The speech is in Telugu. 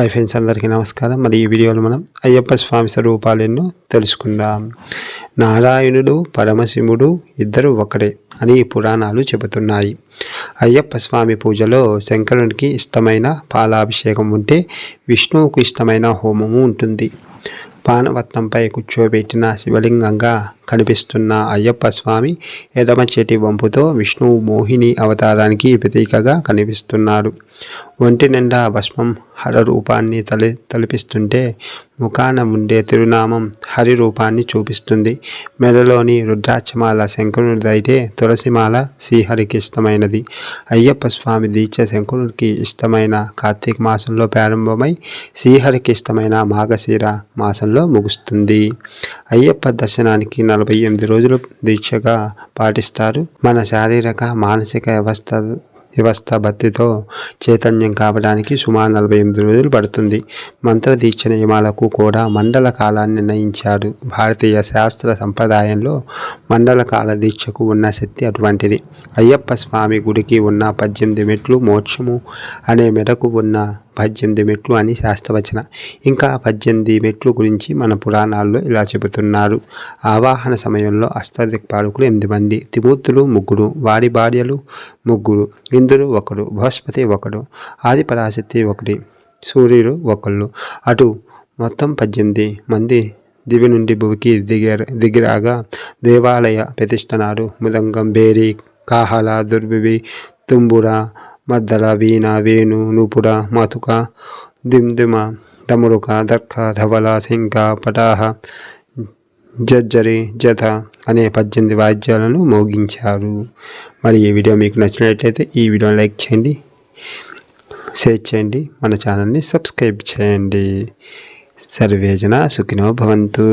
హాయ్ ఫ్రెండ్స్ అందరికీ నమస్కారం. మరి ఈ వీడియోలో మనం అయ్యప్ప స్వామి స్వరూపాలు ఎన్నో తెలుసుకుందాం. నారాయణుడు పరమశివుడు ఇద్దరు ఒకడే అని పురాణాలు చెబుతున్నాయి. అయ్యప్ప స్వామి పూజలో శంకరునికి ఇష్టమైన పాలాభిషేకం ఉంటే విష్ణువుకు ఇష్టమైన హోమము ఉంటుంది. పానవత్నంపై కూర్చోబెట్టిన శివలింగంగా కనిపిస్తున్న అయ్యప్ప స్వామి ఎడమ చేతి వంపుతో విష్ణువు మోహిని అవతారానికి ప్రతీకగా కనిపిస్తున్నాడు. ఒంటి నిండా భస్మం హర రూపాన్ని తలి తలపిస్తుంటే ముఖాన ఉండే తిరునామం హరి రూపాన్ని చూపిస్తుంది. మెడలోని రుద్రాక్షమాల శంకరుడైతే తులసిమాల శ్రీహరికి ఇష్టమైనది అయ్యప్ప స్వామి దీక్ష శంకరుడికి ఇష్టమైన కార్తీక మాసంలో ప్రారంభమై శ్రీహరికి ఇష్టమైన మాఘశీర మాసంలో ముగుస్తుంది. అయ్యప్ప దర్శనానికి నలభై ఎనిమిది రోజులు దీక్షగా పాటిస్తారు. మన శారీరక మానసిక వ్యవస్థ వ్యవస్థ భక్తితో చైతన్యం కావడానికి సుమారు నలభై ఎనిమిది రోజులు పడుతుంది. మంత్ర దీక్ష నియమాలకు కూడా మండల కాలాన్ని నిర్ణయించాడు. భారతీయ శాస్త్ర సంప్రదాయంలో మండల కాల దీక్షకు ఉన్న శక్తి అటువంటిది. అయ్యప్ప స్వామి గుడికి ఉన్న పద్దెనిమిది మెట్లు మోక్షము అనే మెడకు ఉన్న పద్దెనిమిది మెట్లు అని శాస్త్రవచన. ఇంకా పద్దెనిమిది మెట్లు గురించి మన పురాణాల్లో ఇలా చెబుతున్నారు. ఆవాహన సమయంలో అష్టదిక్పాలకులు ఎనిమిది మంది త్రిమూర్తులు ముగ్గురు వారి భార్యలు ముగ్గురు ఇంద్రుడు ఒకడు బృహస్పతి ఒకడు ఆదిపరాశక్తి ఒకటి సూర్యుడు ఒకళ్ళు. అటు మొత్తం పద్దెనిమిది మంది దివి నుండి భూమికి దిగర దిగిరాగా దేవాలయ ప్రతిష్టనాడు ముదంగం బేరి కాహల దుర్బివి తుంబుర మద్దల వీణ వేణు నూపుర మతుక దిమ్దిమ తమురుక దర్క ధవల శంఖ పటాహ జజ్జరి జత అనే పద్దెనిమిది వాద్యాలను మోగించారు. మరి ఈ వీడియో మీకు నచ్చినట్లయితే ఈ వీడియోని లైక్ చేయండి షేర్ చేయండి మన ఛానల్ని సబ్స్క్రైబ్ చేయండి. సర్వేజన సుఖినో భవంతు.